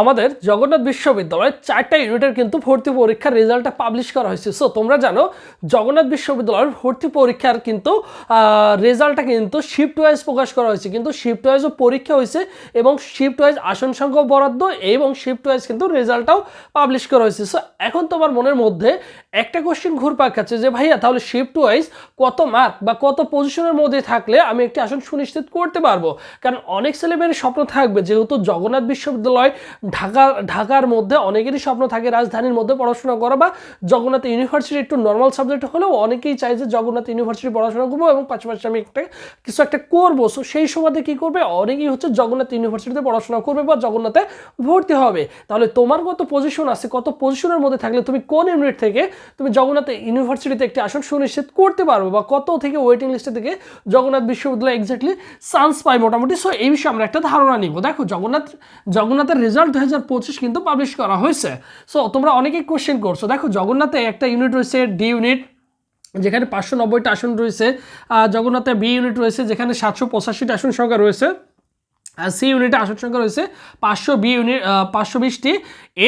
আমাদের জগন্নাথ বিশ্ববিদ্যালয়ের চারটা ইউনিটের কিন্তু ভর্তি পরীক্ষার রেজাল্টটা পাবলিশ করা হয়েছে। সো তোমরা জানো, জগন্নাথ বিশ্ববিদ্যালয়ের ভর্তি পরীক্ষার কিন্তু রেজাল্টটা কিন্তু শিফট ওয়াইজ প্রকাশ করা হয়েছে। কিন্তু শিফট ওয়াইজও পরীক্ষা হয়েছে এবং শিফট ওয়াইজ আসন সংখ্যাও বরাদ্দ এবং শিফট ওয়াইজ কিন্তু রেজাল্টটাও পাবলিশ করা হয়েছে। সো এখন তোমার মনের মধ্যে একটা কোশ্চেন ঘুরপাক খাচ্ছে যে, ভাইয়া, তাহলে শিফট ওয়াইজ কত মার্ক বা কত পজিশনের মধ্যে থাকলে আমি একটি আসন সুনিশ্চিত করতে পারব? কারণ অনেক ছেলেমেয়ের স্বপ্ন থাকবে, যেহেতু জগন্নাথ বিশ্ববিদ্যালয় ঢাকা, ঢাকার মধ্যে অনেকেরই স্বপ্ন থাকে রাজধানীর মধ্যে পড়াশোনা করা বা জগন্নাথ ইউনিভার্সিটি একটু নর্মাল সাবজেক্ট হলেও অনেকেই চায় যে জগন্নাথ ইউনিভার্সিটি পড়াশোনা করব এবং পাশাপাশি আমি একটা কিছু একটা করব। সো সেই সময়তে কী করবে? অনেকেই হচ্ছে জগন্নাথ ইউনিভার্সিটিতে পড়াশোনা করবে বা জগন্নাথে ভর্তি হবে। তাহলে তোমার কত পজিশন আছে? কত পজিশনের মধ্যে থাকলে তুমি কোন ইউনিট থেকে তুমি জগন্নাথ ইউনিভার্সিটিতে একটি আসন সুনিশ্চিত করতে পারবে বা কত থেকে ওয়েটিং লিস্টে থেকে জগন্নাথ বিশ্ববিদ্যালয় এক্স্যাক্টলি চান্স পায় মোটামুটি? সো এই বিষয়ে আমরা একটা ধারণা নিব। দেখো, জগন্নাথ, জগন্নাথের রেজাল্ট দু হাজার পঁচিশ কিন্তু পাবলিশ করা হয়েছে। সো তোমরা অনেকেই কোশ্চেন করছ। দেখো, জগন্নাথে একটা ইউনিট রয়েছে ডি ইউনিট যেখানে পাঁচশো নব্বইটা আসন রয়েছে। জগন্নাথে বি ইউনিট রয়েছে, যেখানে সাতশো পঁচাশিটা আসন সংখ্যা রয়েছে। আর সি ইউনিটে আসন সংখ্যা রয়েছে পাঁচশো বি ইউনিট পাঁচশো বিশটি।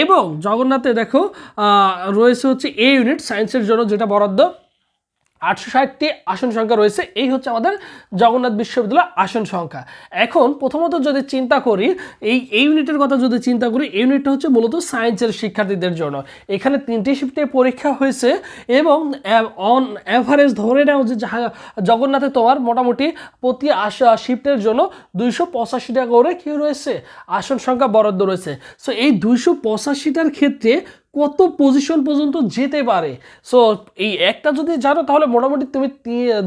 এবং জগন্নাথে দেখো রয়েছে হচ্ছে এ ইউনিট সায়েন্সের জন্য যেটা বরাদ্দ। আটশো ষাটটি আসন সংখ্যা রয়েছে। এই হচ্ছে আমাদের জগন্নাথ বিশ্ববিদ্যালয় আসন সংখ্যা। এখন প্রথমত যদি চিন্তা করি, এই ইউনিটের কথা যদি চিন্তা করি ইউনিটটা হচ্ছে মূলত সায়েন্সের শিক্ষার্থীদের জন্য। এখানে তিনটি শিফটে পরীক্ষা হয়েছে এবং অন অ্যাভারেজ ধরে নাও যে জগন্নাথে তোমার মোটামুটি প্রতি আসা শিফটের জন্য দুইশো পঁচাশি টাকা করে কী রয়েছে? আসন সংখ্যা বরাদ্দ রয়েছে। সো এই দুইশো পঁচাশিটার ক্ষেত্রে কত পজিশন পর্যন্ত যেতে পারে? সো এই একটা যদি জানো, তাহলে মোটামুটি তুমি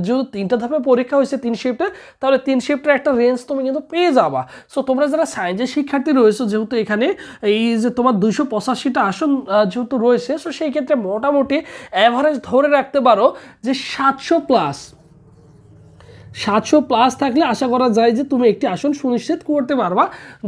যেহেতু তিনটা ধাপে পরীক্ষা হয়েছে, তিন শিফটে তাহলে তিন শিফটের একটা রেঞ্জ তুমি কিন্তু পেয়ে যাবা। সো তোমরা যারা সায়েন্সের শিক্ষার্থী রয়েছে, যেহেতু এখানে এই যে তোমার দুইশো পঁচাশিটা আসন যেহেতু রয়েছে সো সেই ক্ষেত্রে মোটামুটি অ্যাভারেজ ধরে রাখতে পারো যে সাতশো প্লাস সাতশো প্লাস থাকলে আশা করা যায় যে তুমি একটি আসন সুনিশ্চিত করতে পারবা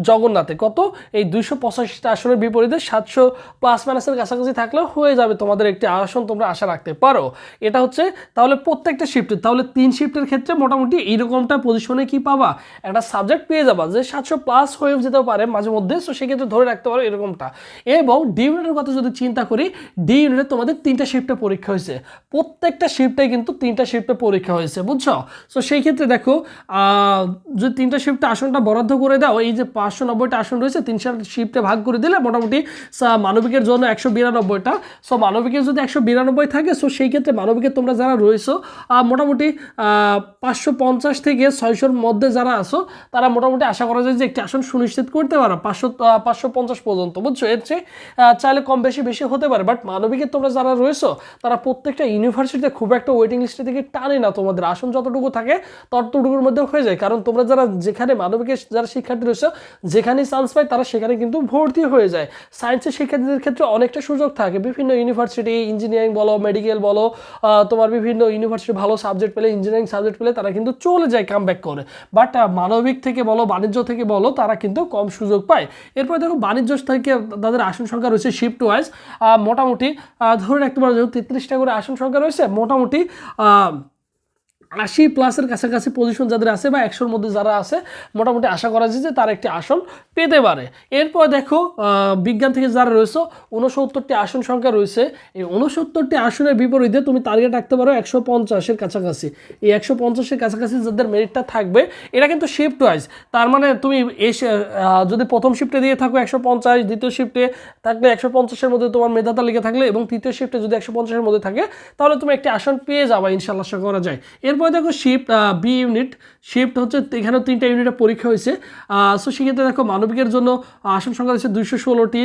জগন্নাথে। কত? এই দুইশো পঁচাশিটা আসনের বিপরীতে সাতশো প্লাস মাইনাসের কাছাকাছি থাকলেও হয়ে যাবে তোমাদের একটি আসন তোমরা আশা রাখতে পারো। এটা হচ্ছে তাহলে প্রত্যেকটা শিফটে তাহলে তিন শিফটের ক্ষেত্রে মোটামুটি এইরকমটা পজিশনে কি পাবা? একটা সাবজেক্ট পেয়ে যাবা যে সাতশো প্লাস হয়ে যেতে পারে মাঝে মধ্যে সো সেক্ষেত্রে ধরে রাখতে পারো এরকমটা। এবং ডি ইউনিটের কথা যদি চিন্তা করি ডি ইউনিটে তোমাদের তিনটা শিফটে পরীক্ষা হয়েছে। প্রত্যেকটা শিফটে কিন্তু তিনটা শিফটে পরীক্ষা হয়েছে, বুঝছ? সো সেই ক্ষেত্রে দেখো যদি তিনটা শিফটে আসনটা বরাদ্দ করে দাও, এই যে পাঁচশো নব্বইটা আসন রয়েছে তিনশো শিফটে ভাগ করে দিলে মোটামুটি মানবিকের জন্য একশো বিরানব্বইটা। সো, মানবিকের যদি একশো বিরানব্বই থাকে, সো সেই ক্ষেত্রে মানবিকের তোমরা যারা রয়েছো মোটামুটি পাঁচশো পঞ্চাশ থেকে ছয়শোর মধ্যে যারা আসো তারা মোটামুটি আশা করা যায় যে একটি আসন সুনিশ্চিত করতে পারো, পাঁচশো পাঁচশো পঞ্চাশ পর্যন্ত, বুঝছ? এর চেয়ে চাইলে কম বেশি বেশি হতে পারে বাট মানবিকের তোমরা যারা রয়েছো, তারা প্রত্যেকটা ইউনিভার্সিটিতে খুব একটা ওয়েটিং লিস্টে থেকে টানে না তোমাদের। আসন যতটুকু থাকে ততটুকুর মধ্যে হয়ে যায়। কারণ তোমরা যারা যেখানে মানবিকের যারা শিক্ষার্থী রয়েছে, যেখানেই চান্স পায়, তারা সেখানে কিন্তু ভর্তি হয়ে যায়। সায়েন্সের শিক্ষার্থীদের ক্ষেত্রে অনেকটা সুযোগ থাকে। বিভিন্ন ইউনিভার্সিটি ইঞ্জিনিয়ারিং বলো মেডিকেল বলো তোমার বিভিন্ন ইউনিভার্সিটি ভালো সাবজেক্ট পেলে ইঞ্জিনিয়ারিং সাবজেক্ট পেলে তারা কিন্তু চলে যায় কাম ব্যাক করে বাট মানবিক থেকে বলো, বাণিজ্য থেকে বলো, তারা কিন্তু কম সুযোগ পায়। এরপরে দেখো, বাণিজ্য থেকে তাদের আসন সংখ্যা রয়েছে শিফট ওয়াইজ মোটামুটি ধরে রাখতে পারো যেহেতু তেত্রিশটা করে আসন সংখ্যা রয়েছে, মোটামুটি আশি প্লাসের কাছাকাছি পজিশন যাদের আছে বা একশোর মধ্যে যারা আছে, মোটামুটি আশা করা যায় যে তারা একটি আসন পেতে পারে। এরপর দেখো বিজ্ঞান থেকে যারা রয়েছে উনসত্তরটি আসন সংখ্যা রয়েছে। এই উনসত্তরটি আসনের বিপরীতে তুমি টার্গেট রাখতে পারো একশো পঞ্চাশের কাছাকাছি। এই একশো পঞ্চাশের কাছাকাছি যাদের মেরিটটা থাকবে এটা কিন্তু শিফট ওয়াইজ তার মানে তুমি এসে যদি প্রথম শিফটে দিয়ে থাকো একশো পঞ্চাশ, দ্বিতীয় শিফটে থাকলে একশো পঞ্চাশের মধ্যে তোমার মেধা তালিকা থাকলে এবং তৃতীয় শিফটে যদি একশো পঞ্চাশের মধ্যে থাকে, তাহলে তুমি একটি আসন পেয়ে যাবা ইনশাল্লাহ করা যায়। এরপর দেখো শিফট বি ইউনিট শিফট হচ্ছে এখানেও তিনটা ইউনিটের পরীক্ষা হয়েছে। সো সেক্ষেত্রে দেখো মানবিকের জন্য আসন সংখ্যা রয়েছে দুইশো ষোলোটি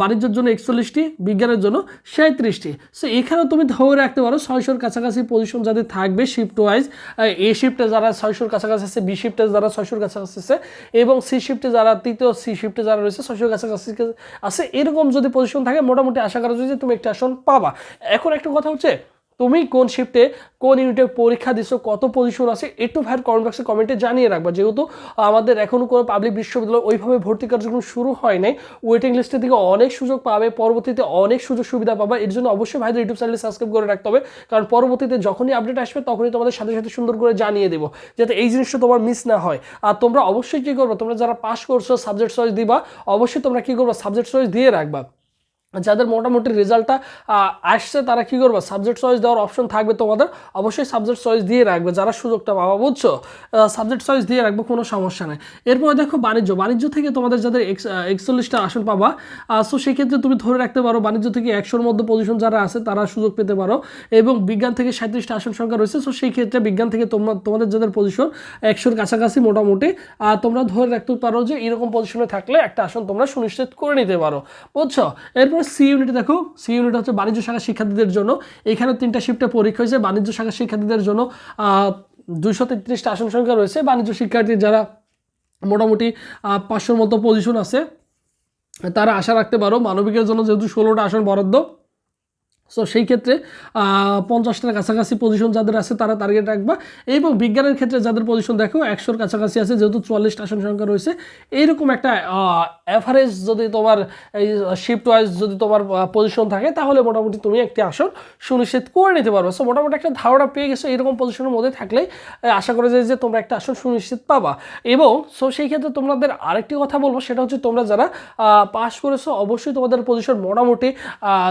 বাণিজ্যের জন্য একচল্লিশটি, বিজ্ঞানের জন্য সাঁত্রিশটি সো এখানেও তুমি ধরে রাখতে পারো ছয়শোর কাছাকাছি পজিশন যাদের থাকবে শিফট ওয়াইজ এ শিফটে যারা ছয়শোর কাছাকাছি আছে বি শিফটে যারা ছয়শোর কাছাকাছি আছে, এবং সি শিফটে যারা তৃতীয় সি শিফটে যারা রয়েছে ছয়শোর কাছাকাছি আছে, এরকম যদি পজিশন থাকে, মোটামুটি আশা করা যায় যে তুমি একটা আসন পাবা। এখন একটা কথা হচ্ছে তুমি কোন শিফটে কোন ইউনিটে পরীক্ষা দিছো, কত পজিশন আছে, একটু ভাইয়ের কমেন্ট বক্সে কমেন্টে জানিয়ে রাখবা। যেহেতু আমাদের এখনও কোনো পাবলিক বিশ্ববিদ্যালয় ওইভাবে ভর্তি কার্যক্রম শুরু হয় নাই ওয়েটিং লিস্টের থেকে অনেক সুযোগ পাবে, পরবর্তীতে অনেক সুযোগ সুবিধা পাবে, এর জন্য অবশ্যই ভাইদের ইউটিউব চ্যানেলে সাবস্ক্রাইব করে রাখতে হবে, কারণ পরবর্তীতে যখনই আপডেট আসবে, তখনই তোমাদের সাথে সাথে সুন্দর করে জানিয়ে দেবো, যাতে এই জিনিসটা তোমার মিস না হয়। আর তোমরা অবশ্যই কী করবে, তোমরা যারা পাস করছ সাবজেক্ট চয়েস দিবা, অবশ্যই তোমরা কী করবে সাবজেক্ট চয়েস দিয়ে রাখবা। যাদের মোটামুটি রেজাল্টটা আসছে, তারা কি করবে? সাবজেক্ট চয়েস দেওয়ার অপশন থাকবে তোমাদের। অবশ্যই সাবজেক্ট চয়েস দিয়ে রাখবে। যারা সুযোগটা পাবা, বুঝছ? সাবজেক্ট চয়েস দিয়ে রাখবে, কোনো সমস্যা নেই। এরপরে দেখো বাণিজ্য। বাণিজ্য থেকে তোমাদের যাদের একচল্লিশটা আসন পাবা সো সেক্ষেত্রে তুমি ধরে রাখতে পারো, বাণিজ্য থেকে একশোর মধ্যে পজিশন যারা আছে, তারা সুযোগ পেতে পারো। এবং বিজ্ঞান থেকে সাঁত্রিশটা আসন সংখ্যা রয়েছে সো সেই ক্ষেত্রে বিজ্ঞান থেকে তোমরা, তোমাদের যাদের পজিশন একশোর কাছাকাছি মোটামুটি তোমরা ধরে রাখতে পারো যে, এরকম পজিশনে থাকলে একটা আসন তোমরা সুনিশ্চিত করে নিতে পারো। বুঝছ? এরপর সি ইউনিট দেখো, সি ইউনিট হচ্ছে বাণিজ্য শাখা শিক্ষার্থীদের জন্য। এখানে তিনটা শিফটে পরীক্ষা হয়েছে। বাণিজ্য শাখা শিক্ষার্থীদের জন্য দুইশো তেত্রিশটা আসন সংখ্যা রয়েছে। বাণিজ্য শিক্ষার্থী যারা মোটামুটি পাঁচশোর মতো পজিশন আছে, তারা আশা রাখতে পারো, মানবিকের জন্য যেহেতু ষোলোটা আসন বরাদ্দ সো সেই ক্ষেত্রে পঞ্চাশটার কাছাকাছি পজিশন যাদের আছে, তারা টার্গেট রাখবা। এবং বিজ্ঞানের ক্ষেত্রে যাদের পজিশন দেখো, একশোর কাছাকাছি আছে, যেহেতু চুয়াল্লিশটা আসন সংখ্যা রয়েছে। এইরকম একটা অ্যাভারেজ যদি তোমার, এই শিফট ওয়াইজ যদি তোমার পজিশন থাকে, তাহলে মোটামুটি তুমি একটি আসন সুনিশ্চিত করে নিতে পারবে। সো মোটামুটি একটা ধারণা পেয়ে গেছো এরকম পজিশনের মধ্যে থাকলেই আশা করা যায় যে তোমরা একটা আসন সুনিশ্চিত পাবা। এবং সো সেই ক্ষেত্রে তোমাদের আরেকটি কথা বলব, সেটা হচ্ছে তোমরা যারা পাস করেছ, অবশ্যই তোমাদের পজিশন মোটামুটি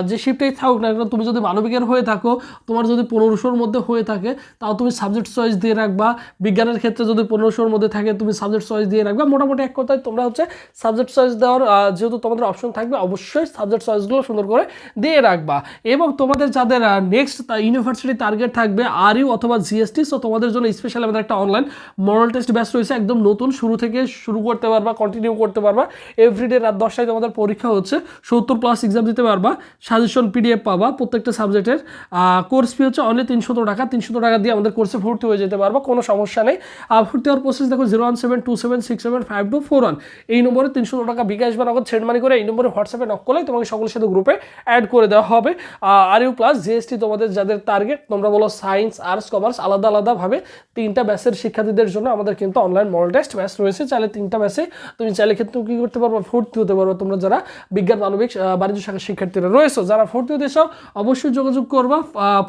যে শিফটেই থাকুক না কেন তুমি যদি মানবিকের হয়ে থাকো, তোমার যদি পনেরোশোর মধ্যে হয়ে থাকে, তাও তুমি সাবজেক্ট চয়েস দিয়ে রাখবা। বিজ্ঞানের ক্ষেত্রে যদি পনেরোশোর মধ্যে থাকে, তুমি সাবজেক্ট চয়েস দিয়ে রাখবা। মোটামুটি এক কথায় তোমরা হচ্ছে সাবজেক্ট চয়েস দেওয়ার যেহেতু তোমাদের অপশন থাকবে, অবশ্যই সাবজেক্ট চয়েসগুলো সুন্দর করে দিয়ে রাখবা। এবং তোমাদের যাদের নেক্সট ইউনিভার্সিটি টার্গেট থাকবে আর ইউ অথবা জিএসটি সো তোমাদের জন্য স্পেশাল আমাদের একটা অনলাইন মরাল টেস্ট ব্যাচ রয়েছে। একদম নতুন, শুরু থেকে শুরু করতে পারবা কন্টিনিউ করতে পারবা। এভরিডে রাত দশটায় তোমাদের পরীক্ষা হচ্ছে, সত্তর প্লাস এক্সাম দিতে পারবা। সাজেশন পিডিএফ পাবা। প্রত্যেকটা সাবজেক্টের কোর্স ফি হচ্ছে অনলি তিনশত টাকা। তিনশো টাকা দিয়ে আমাদের কোর্সে ভর্তি হয়ে যেতে পারবা, কোনো সমস্যা নেই। ভর্তি হওয়ার প্রসেস দেখো zero one seven two seven six seven five two four one এই নম্বরে তিনশো টাকা বিকাশ বা নগদ সেন্ড মানি করে এই নম্বরে হোয়াটসঅ্যাপে নক করলে তোমাকে সকলের সাথে গ্রুপে অ্যাড করে দেওয়া হবে। আর ইউ প্লাস জিএসটি তোমাদের যাদের টার্গেট তোমরা বলো সায়েন্স আর্টস কমার্স আলাদা আলাদাভাবে তিনটা ব্যাচের শিক্ষার্থীদের জন্য আমাদের কিন্তু অনলাইন মডেল টেস্ট ব্যাচ রয়েছে। চাইলে তিনটা ব্যাচে তুমি চাইলে ক্ষেত্রে কী করতে পারব, ভর্তি হতে পারব। তোমরা যারা বিজ্ঞান, মানবিক বাণিজ্য শাখার শিক্ষার্থীরা রয়েছে, যারা ভর্তি হতে চাও অবশ্যই যোগাযোগ করবা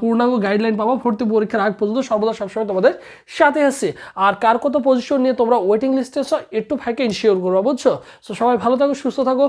পূর্ণাঙ্গ গাইডলাইন পাবা, ভর্তি পরীক্ষার আগ পর্যন্ত সর্বদা সবসময় তোমাদের সাথে আছে। আর কার কত পজিশন নিয়ে তোমরা ওয়েটিং লিস্টে একটু ভাইকে ইনশিওর করবা, বুঝছ? সো সবাই ভালো থাকো, সুস্থ থাকো।